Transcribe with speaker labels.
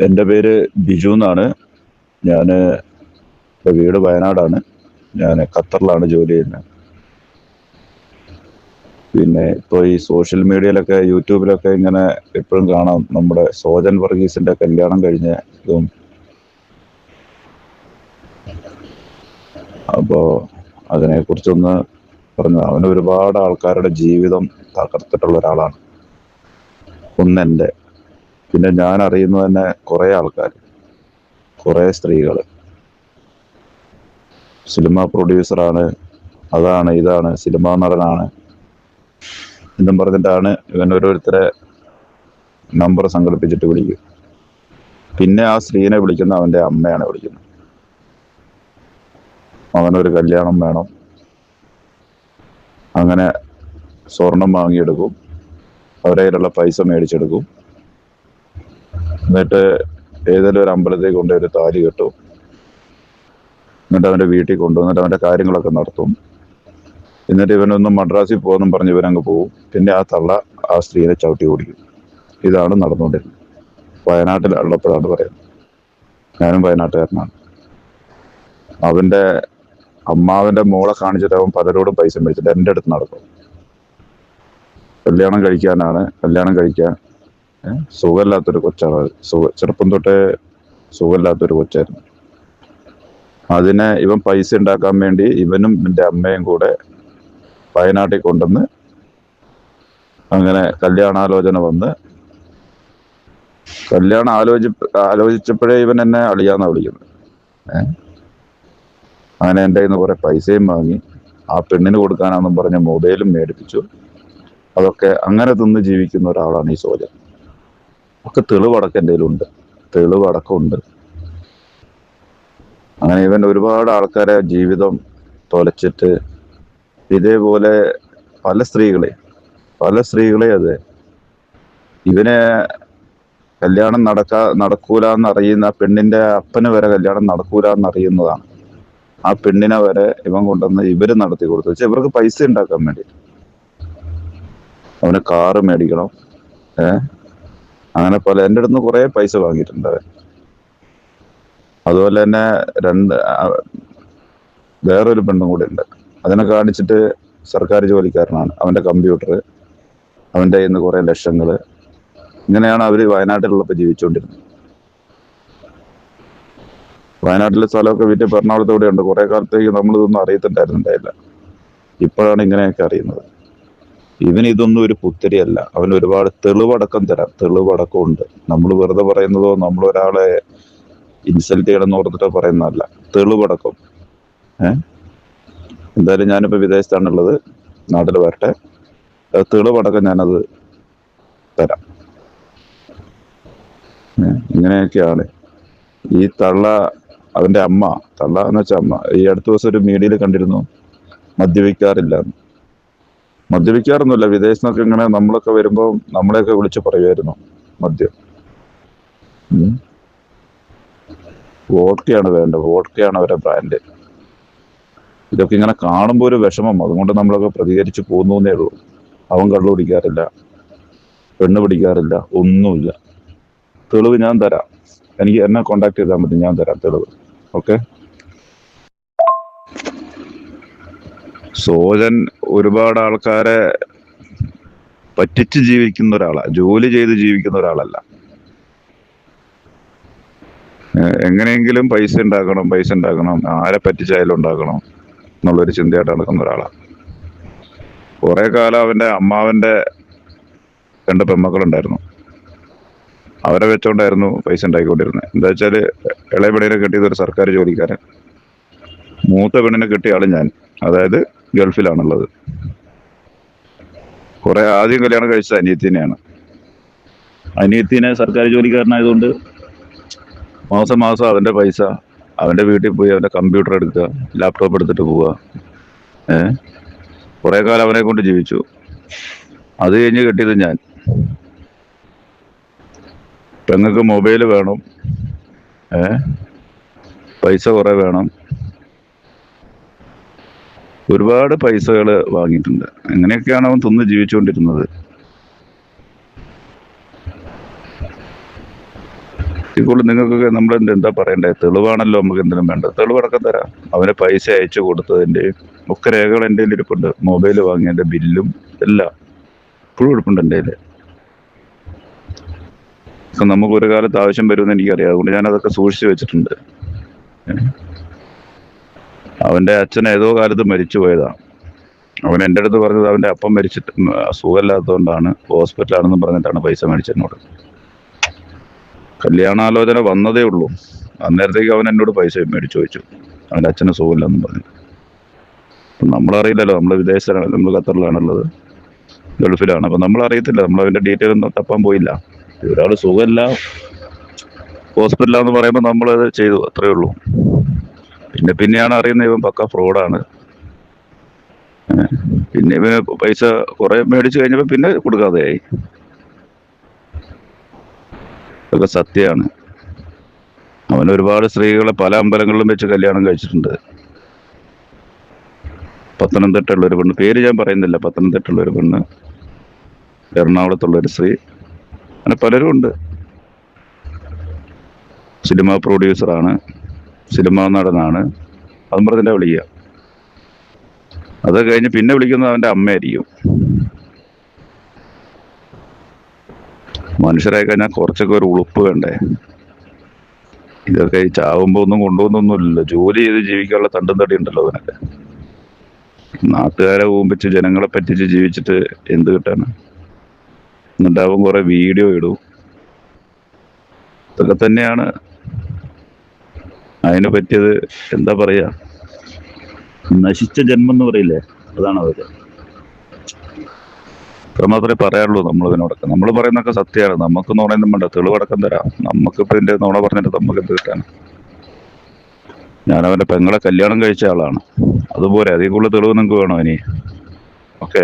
Speaker 1: എന്റെ പേര് ബിജു എന്നാണ്. ഞാൻ വീട് വയനാടാണ്. ഞാൻ ഖത്തറിലാണ് ജോലി ചെയ്യുന്നത്. പിന്നെ ഇപ്പോൾ ഈ സോഷ്യൽ മീഡിയയിലൊക്കെ യൂട്യൂബിലൊക്കെ ഇങ്ങനെ എപ്പോഴും കാണാം. നമ്മുടെ സോജൻ വർഗീസിന്റെ കല്യാണം കഴിഞ്ഞ ഇതും. അപ്പോൾ അതിനെക്കുറിച്ചൊന്ന് പറഞ്ഞു അവൻ ഒരുപാട് ആൾക്കാരുടെ ജീവിതം തകർത്തിട്ടുള്ള ഒരാളാണ്. ഒന്നെന്റെ പിന്നെ ഞാൻ അറിയുന്ന തന്നെ കുറേ ആൾക്കാർ കുറേ സ്ത്രീകൾ സിനിമ പ്രൊഡ്യൂസറാണ്. അതാണ് ഇതാണ് സിനിമാ നടനാണ്. എന്നും പറഞ്ഞിട്ടാണ് ഇവൻ ഓരോരുത്തരെ നമ്പർ സംഘടിപ്പിച്ചിട്ട് വിളിക്കും. പിന്നെ ആ സ്ത്രീനെ വിളിക്കുന്ന അവന്റെ അമ്മയാണ് വിളിക്കുന്നത്. അവനൊരു കല്യാണം വേണം. അങ്ങനെ സ്വർണം വാങ്ങിയെടുക്കും. അവരുടെ കയ്യിലുള്ള പൈസ മേടിച്ചെടുക്കും. എന്നിട്ട് ഏതെങ്കിലും ഒരു അമ്പലത്തിൽ കൊണ്ട് ഒരു താലി കെട്ടും. എന്നിട്ട് അവന്റെ വീട്ടിൽ കൊണ്ടുവന്നിട്ട് അവന്റെ കാര്യങ്ങളൊക്കെ നടത്തും. എന്നിട്ട് ഇവനൊന്നും മദ്രാസിൽ പോകുമെന്നും പറഞ്ഞ് ഇവനങ്ങ് പോകും പിന്നെ ആ തള്ള ആ സ്ത്രീനെ ചവിട്ടി ഓടിക്കും. ഇതാണ് നടന്നുകൊണ്ടിരുന്നത്. വയനാട്ടിലുള്ളപ്പോഴാണ് പറയുന്നത്. ഞാനും വയനാട്ടുകാരനാണ്. അവന്റെ അമ്മാവന്റെ മോളെ കാണിച്ചിട്ട് അവൻ പലരോടും പൈസ മേടിച്ചിട്ട് എന്റെ അടുത്ത് നടക്കും. കല്യാണം കഴിക്കാനാണ്. കല്യാണം കഴിക്കാൻ സുഖമില്ലാത്തൊരു കൊച്ചാണ്. സുഖ ചെറുപ്പം തൊട്ടേ സുഖമില്ലാത്തൊരു കൊച്ചായിരുന്നു. അതിനെ ഇവൻ പൈസ ഉണ്ടാക്കാൻ വേണ്ടി ഇവനും എന്റെ അമ്മയും കൂടെ വയനാട്ടിൽ കൊണ്ടുവന്ന് അങ്ങനെ കല്യാണാലോചന വന്ന് കല്യാണം ആലോചി ആലോചിച്ചപ്പോഴേ ഇവൻ എന്നെ അളിയാന്നാ വിളിക്കുന്നത്. ഏഹ് അങ്ങനെ എന്റെ കയ്യിൽ നിന്ന് കുറെ പൈസയും വാങ്ങി ആ പെണ്ണിന് കൊടുക്കാനാണെന്നും പറഞ്ഞ് മൊബൈലും മേടിപ്പിച്ചു. അതൊക്കെ അങ്ങനെ തിന്ന് ജീവിക്കുന്ന ഒരാളാണ് ഈ സോജൻ. ഒക്കെ തെളിവടക്കം എന്റെ കയ്യിലുണ്ട്. തെളിവടക്കമുണ്ട് അങ്ങനെ ഇവൻ ഒരുപാട് ആൾക്കാരെ ജീവിതം തൊലച്ചിട്ട് ഇതേപോലെ പല സ്ത്രീകളെ പല സ്ത്രീകളെ അതെ ഇവനെ കല്യാണം നടക്കാ നടക്കൂല എന്നറിയുന്ന പെണ്ണിന്റെ അപ്പന് വരെ കല്യാണം നടക്കൂല എന്നറിയുന്നതാണ് ആ പെണ്ണിനെ വരെ ഇവൻ കൊണ്ടുവന്ന് ഇവർ നടത്തി കൊടുത്തു. വെച്ചാൽ ഇവർക്ക് പൈസ ഉണ്ടാക്കാൻ വേണ്ടി അവന് കാറ് മേടിക്കണം. ഏ? അങ്ങനെ പോലെ എന്റെ അടുത്ത് നിന്ന് കുറെ പൈസ വാങ്ങിയിട്ടുണ്ട് അവൻ. അതുപോലെ തന്നെ രണ്ട് വേറൊരു പെണ്ണും കൂടെ ഉണ്ട്. അതിനെ കാണിച്ചിട്ട് സർക്കാർ ജോലിക്കാരനാണ്. അവന്റെ കമ്പ്യൂട്ടർ അവന്റെ കയ്യിൽ നിന്ന് കുറേ ലക്ഷങ്ങൾ ഇങ്ങനെയാണ് അവർ വയനാട്ടിലുള്ളപ്പോൾ ജീവിച്ചുകൊണ്ടിരുന്നത്. വയനാട്ടിലെ സ്ഥലമൊക്കെ വിറ്റ് എറണാകുളത്തോടെ ഉണ്ട് കുറേ കാലത്തേക്ക് നമ്മളിതൊന്നും അറിയത്തുണ്ടായിരുന്നുണ്ടായില്ല ഇപ്പോഴാണ് ഇങ്ങനെയൊക്കെ അറിയുന്നത്. ഇവന് ഇതൊന്നും ഒരു പുത്തരിയല്ല. അവൻ ഒരുപാട് തെളിവടക്കം തരാം. തെളിവടക്കം ഉണ്ട് നമ്മൾ വെറുതെ പറയുന്നതോ നമ്മൾ ഒരാളെ ഇൻസൾട്ട് ചെയ്യണമെന്ന് ഓർത്തിട്ടോ പറയുന്നതല്ല. തെളിവടക്കം. ഏഹ് എന്തായാലും ഞാനിപ്പോ വിദേശത്താണുള്ളത് നാട്ടിൽ വരട്ടെ. തെളിവടക്കം ഞാനത് തരാം. ഇങ്ങനെയൊക്കെയാണ്. ഈ തള്ള അവന്റെ അമ്മ തള്ള എന്ന് വെച്ചാൽ അമ്മ ഈ അടുത്ത ദിവസം ഒരു മീഡിയയിൽ കണ്ടിരുന്നു. മദ്യപിക്കാറില്ല. മദ്യപിക്കാറൊന്നുമില്ല. വിദേശത്തൊക്കെ ഇങ്ങനെ നമ്മളൊക്കെ വരുമ്പോൾ നമ്മളെയൊക്കെ വിളിച്ച് പറയുമായിരുന്നു മദ്യം. വോട്ടയാണ് വേണ്ടത്. വോഡ്കയാണ് അവരുടെ ബ്രാൻഡ്. ഇതൊക്കെ ഇങ്ങനെ കാണുമ്പോൾ ഒരു വിഷമം. അതുകൊണ്ട് നമ്മളൊക്കെ പ്രതികരിച്ച് പോകുന്നേ ഉള്ളൂ. അവൻ കള്ളു പിടിക്കാറില്ല പെണ്ണ് പിടിക്കാറില്ല. ഒന്നുമില്ല. തെളിവ് ഞാൻ തരാം. എനിക്ക് എന്നെ കോണ്ടാക്ട് ചെയ്താൽ മതി. ഞാൻ തരാം തെളിവ്. ഓക്കെ സോജൻ ഒരുപാട് ആൾക്കാരെ പറ്റിച്ച് ജീവിക്കുന്ന ഒരാളാണ് ജോലി ചെയ്ത് ജീവിക്കുന്ന ഒരാളല്ല. എങ്ങനെയെങ്കിലും പൈസ ഉണ്ടാക്കണം പൈസ ഉണ്ടാക്കണം ആരെ പറ്റിച്ചായാലും ഉണ്ടാക്കണം എന്നുള്ളൊരു ചിന്തയായിട്ട് നടക്കുന്ന ഒരാളാണ് കുറെ കാലം അവന്റെ അമ്മാവന്റെ രണ്ട് പെമ്മക്കളുണ്ടായിരുന്നു. അവരെ വെച്ചോണ്ടായിരുന്നു പൈസ ഉണ്ടാക്കിക്കൊണ്ടിരുന്നത് എന്താ വെച്ചാൽ ഇളയ പെണ്ണിനെ കെട്ടിയത് ഒരു സർക്കാർ ജോലിക്കാരൻ മൂത്ത പെണ്ണിനെ കെട്ടിയ ആൾ ഞാൻ. അതായത് ഗൾഫിലാണുള്ളത്. കുറെ ആദ്യം കല്യാണം കഴിച്ചത് അനിയത്തിനെയാണ്. അനിയത്തിനെ സർക്കാർ ജോലിക്കാരനായതുകൊണ്ട് മാസം മാസം അവന്റെ പൈസ അവന്റെ വീട്ടിൽ പോയി അവന്റെ കമ്പ്യൂട്ടർ എടുക്കുക ലാപ്ടോപ്പ് എടുത്തിട്ട് പോവുക. ഏ? കുറെ കാലം അവനെ കൊണ്ട് ജീവിച്ചു. അത് കഴിഞ്ഞ് കെട്ടിയത് ഞാൻ. പെങ്ങൾക്ക് മൊബൈൽ വേണം. ഏ? പൈസ കുറേ വേണം. ഒരുപാട് പൈസകൾ വാങ്ങിയിട്ടുണ്ട്. അങ്ങനെയൊക്കെയാണ് അവൻ തിന്ന് ജീവിച്ചുകൊണ്ടിരുന്നത്? ഇപ്പോൾ നിങ്ങൾക്കൊക്കെ നമ്മൾ എന്താ പറയണ്ടേ? തെളിവാണല്ലോ നമുക്ക് എന്തിനും വേണ്ടത്. തെളിവടക്കം തരാം. അവന് പൈസ അയച്ചു കൊടുത്തതിന്റെയും ഒക്കെ രേഖകൾ എന്റെ ഇരിപ്പുണ്ട് മൊബൈൽ വാങ്ങിയതിന്റെ ബില്ലും എല്ലാം ഇപ്പോഴും ഇരിപ്പുണ്ട് എന്റെ നമുക്ക് ഒരു കാലത്ത് ആവശ്യം വരുമെന്ന് എനിക്കറിയാം. അതുകൊണ്ട് ഞാൻ അതൊക്കെ സൂക്ഷിച്ചു വെച്ചിട്ടുണ്ട്. ഏ. അവന്റെ അച്ഛൻ ഏതോ കാലത്ത് മരിച്ചു പോയതാണ് അവൻ എന്റെ അടുത്ത് പറഞ്ഞത് അവന്റെ അപ്പം മരിച്ചിട്ട് സുഖമില്ലാത്തതുകൊണ്ടാണ് ഹോസ്പിറ്റലാണെന്ന് പറഞ്ഞിട്ടാണ് പൈസ മേടിച്ചെന്നോട് കല്യാണാലോചന വന്നതേ ഉള്ളൂ. അന്നേരത്തേക്ക് അവൻ എന്നോട് പൈസ മേടിച്ചു വെച്ചു. അവന്റെ അച്ഛന് സുഖമില്ലെന്ന് പറഞ്ഞു. നമ്മളറിയില്ലല്ലോ നമ്മൾ വിദേശത്താണ് നമ്മൾ ഖത്തറിലാണുള്ളത് ഗൾഫിലാണ്. അപ്പം നമ്മൾ അറിയത്തില്ല നമ്മൾ അവന്റെ ഡീറ്റെയിൽ ഒന്നും തപ്പാൻ പോയില്ല. ഒരാൾ സുഖമില്ല ഹോസ്പിറ്റലാന്ന് പറയുമ്പോൾ നമ്മളത് ചെയ്തു അത്രേ ഉള്ളൂ. പിന്നെ പിന്നെയാണ് അറിയുന്നത് ഇവൻ പക്ക ഫ്രോഡാണ്. പിന്നെ ഇവന് പൈസ കുറെ മേടിച്ചു കഴിഞ്ഞപ്പോൾ പിന്നെ കൊടുക്കാതെയായി. ഇതൊക്കെ സത്യമാണ് അവൻ ഒരുപാട് സ്ത്രീകളെ പല അമ്പലങ്ങളിലും വെച്ച് കല്യാണം കഴിച്ചിട്ടുണ്ട്. പത്തനംതിട്ടയുള്ള ഒരു പെണ്ണ്. പേര് ഞാൻ പറയുന്നില്ല. പത്തനംതിട്ടയുള്ള ഒരു പെണ്ണ്. എറണാകുളത്തുള്ള ഒരു സ്ത്രീ. അങ്ങനെ പലരും ഉണ്ട്. സിനിമ പ്രൊഡ്യൂസറാണ് സിനിമാ നടനാണ്. അതും പറഞ്ഞിട്ടാ വിളിക്കുക. അത് കഴിഞ്ഞ് പിന്നെ വിളിക്കുന്നത് അവന്റെ അമ്മയായിരിക്കും. മനുഷ്യരായി കഴിഞ്ഞാൽ കുറച്ചൊക്കെ ഒരു ഉളുപ്പ് വേണ്ടേ? ഇതൊക്കെ ഈ ചാവുമ്പോ ഒന്നും കൊണ്ടുപോകുന്നൊന്നുമില്ലല്ലോ. ജോലി ചെയ്ത് ജീവിക്കാനുള്ള തണ്ടും തടി ഉണ്ടല്ലോ അതിനൊക്കെ. നാട്ടുകാരെ ഊമ്പിച്ച് ജനങ്ങളെ പറ്റിച്ച് ജീവിച്ചിട്ട് എന്ത് കിട്ടാണ് എന്നിട്ട് അവൻ കുറെ വീഡിയോ ഇടും. ഇതൊക്കെ തന്നെയാണ് അതിന് പറ്റിയത് എന്താ പറയാ? നശിച്ച ജന്മം എന്ന് പറയില്ലേ? അതാണ് അവർ അത്രമാത്രമേ പറയാറുള്ളൂ നമ്മൾ ഇതിനോടൊക്കെ നമ്മൾ പറയുന്നൊക്കെ സത്യമാണ്. നമുക്ക് നുണയൊന്നും വേണ്ട. തെളിവടക്കം തരാം. നമുക്കിപ്പോൾ ഇതിന്റെ നുണ പറഞ്ഞിട്ട് നമുക്ക് എന്ത് കിട്ടാൻ ഞാൻ അവന്റെ പെങ്ങളെ കല്യാണം കഴിച്ച ആളാണ്. അതുപോലെ അതേ കൂടുതൽ തെളിവ് നിങ്ങൾക്ക് വേണോ ഇനി? ഓക്കെ.